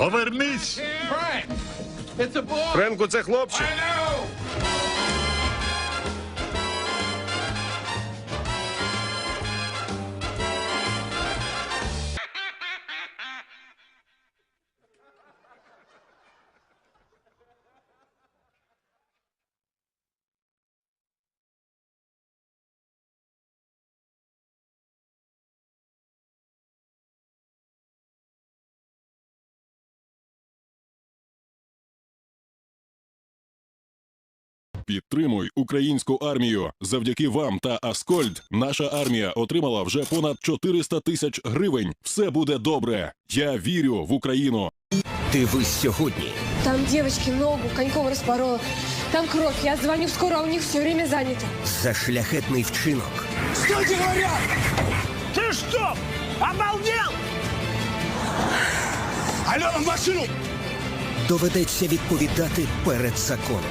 Повернись! Френку, це хлопчик. Підтримуй українську армію. Завдяки вам та Аскольд наша армія отримала вже понад 400 тисяч гривень. Все буде добре. Я вірю в Україну. Дивись сьогодні. Там девочки ногу коньком распорола. Там кровь. Я звоню в скорую, а у них все время занято. За шляхетний вчинок. Ты что, обалдел? Алло, машину! Доведеться відповідати перед законом.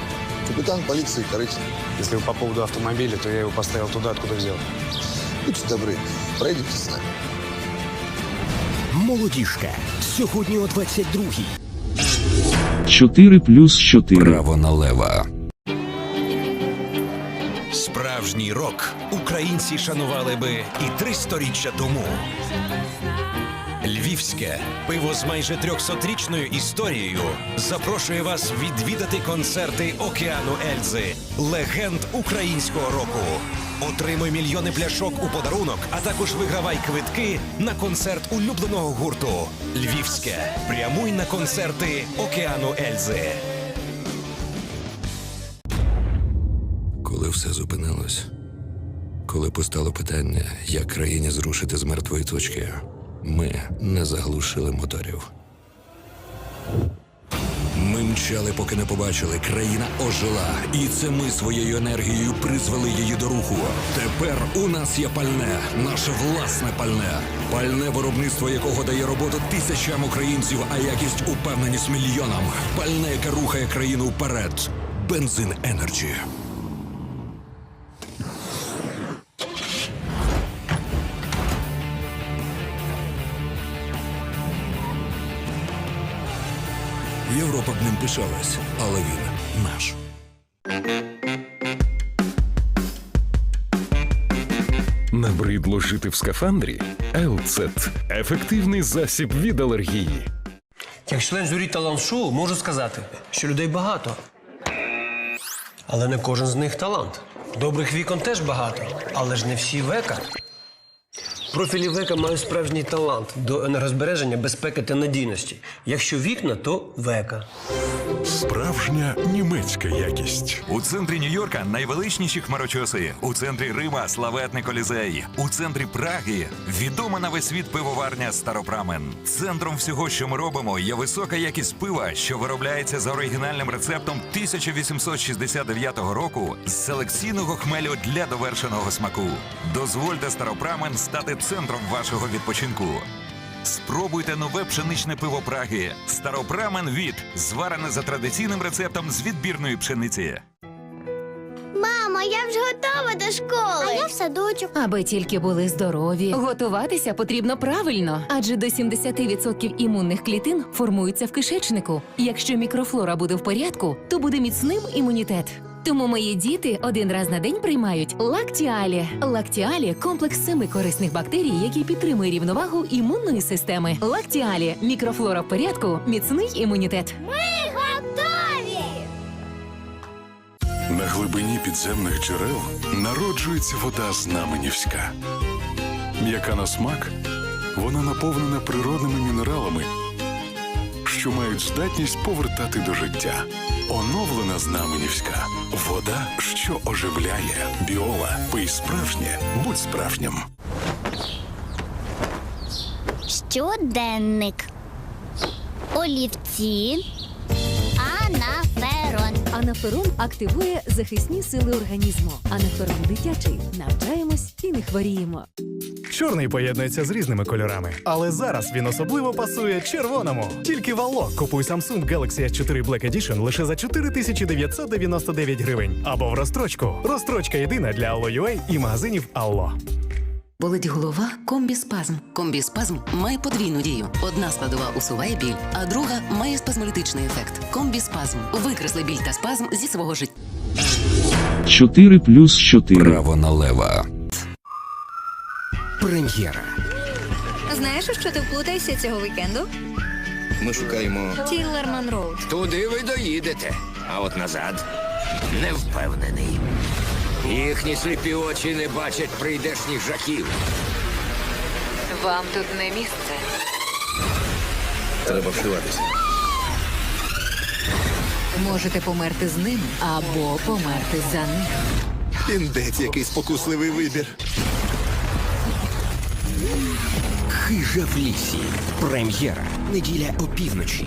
Капитан полиции Корычный. Если вы по поводу автомобиля, то я его поставил туда, откуда взял. Будьте добры, пройдите с нами. Молодіжка. Сьогодні о 22-й. 4 плюс 4. Право налева. Справжній рок українці шанували би і три сторіччя тому. Львівське пиво з майже 300-річною історією запрошує вас відвідати концерти Океану Ельзи, легенд українського року. Отримуй мільйони пляшок у подарунок, а також вигравай квитки на концерт улюбленого гурту. Львівське. Прямуй на концерти Океану Ельзи. Коли все зупинилось, коли постало питання, як країні зрушити з мертвої точки, ми не заглушили моторів. Ми мчали, поки не побачили, країна ожила, і це ми своєю енергією призвели її до руху. Тепер у нас є пальне, наше власне пальне, пальне виробництво якого дає роботу тисячам українців, а якість упевненість мільйонам. Пальне, яке рухає країну вперед. Бензин Енерджі. Європа б ним пишалась, але він наш. Набридло жити в скафандрі? Елцет ефективний засіб від алергії. Як член журі талант-шоу можу сказати, що людей багато. Але не кожен з них талант. Добрих вікон теж багато, але ж не всі века. Профілі века мають справжній талант до енергозбереження, безпеки та надійності. Якщо вікна, то века. Справжня німецька якість. У центрі Нью-Йорка найвеличніші хмарочоси. У центрі Рима славетний колізей. У центрі Праги відома на весь світ пивоварня Старопрамен. Центром всього, що ми робимо, є висока якість пива, що виробляється за оригінальним рецептом 1869 року з селекційного хмелю для довершеного смаку. Дозвольте Старопрамен стати центром вашого відпочинку. Спробуйте нове пшеничне пиво Праги Старопрамен від зварене за традиційним рецептом з відбірної пшениці. Мамо, я вже готова до школи. А я в садочок. Аби тільки були здорові. Готуватися потрібно правильно, адже до 70% імунних клітин формуються в кишечнику. Якщо мікрофлора буде в порядку, то буде міцним імунітет. Тому мої діти один раз на день приймають лактіалі. Лактіалі комплекс семи корисних бактерій, які підтримує рівновагу імунної системи. Лактіалі мікрофлора в порядку, міцний імунітет. Ми готові. На глибині підземних джерел народжується вода знаменівська. М'яка на смак, вона наповнена природними мінералами, що мають здатність повертати до життя. Оновлена знаменівська вода, що оживляє. Біола, пий справжнє, будь справжнім. Щоденник. Олівці. Анаферон. Активує захисні сили організму. Анаферон дитячий. Навчаємось і не хворіємо. Чорний поєднується з різними кольорами, але зараз він особливо пасує червоному. Тільки в Алло купуй Samsung Galaxy S4 Black Edition лише за 4999 гривень. Або в розстрочку. Розстрочка єдина для Allo.ua і магазинів Алло. Болить голова, комбіспазм. Комбіспазм має подвійну дію. Одна складова усуває біль, а друга має спазмолітичний ефект. Комбіспазм. Викресли біль та спазм зі свого життя. 4 плюс 4. Право налева. Прем'єра. Знаєш, у що ти вплутаєшся цього вікенду? Ми шукаємо. Тіллерман Роуд. Туди ви доїдете, а от назад не впевнений. Їхні сліпі очі не бачать прийдешніх жахів. Вам тут не місце. Треба вшиватися. Можете померти з ними або померти за них. Індець, який спокусливий вибір. Хижа в лісі. Прем'єра. Неділя опівночі.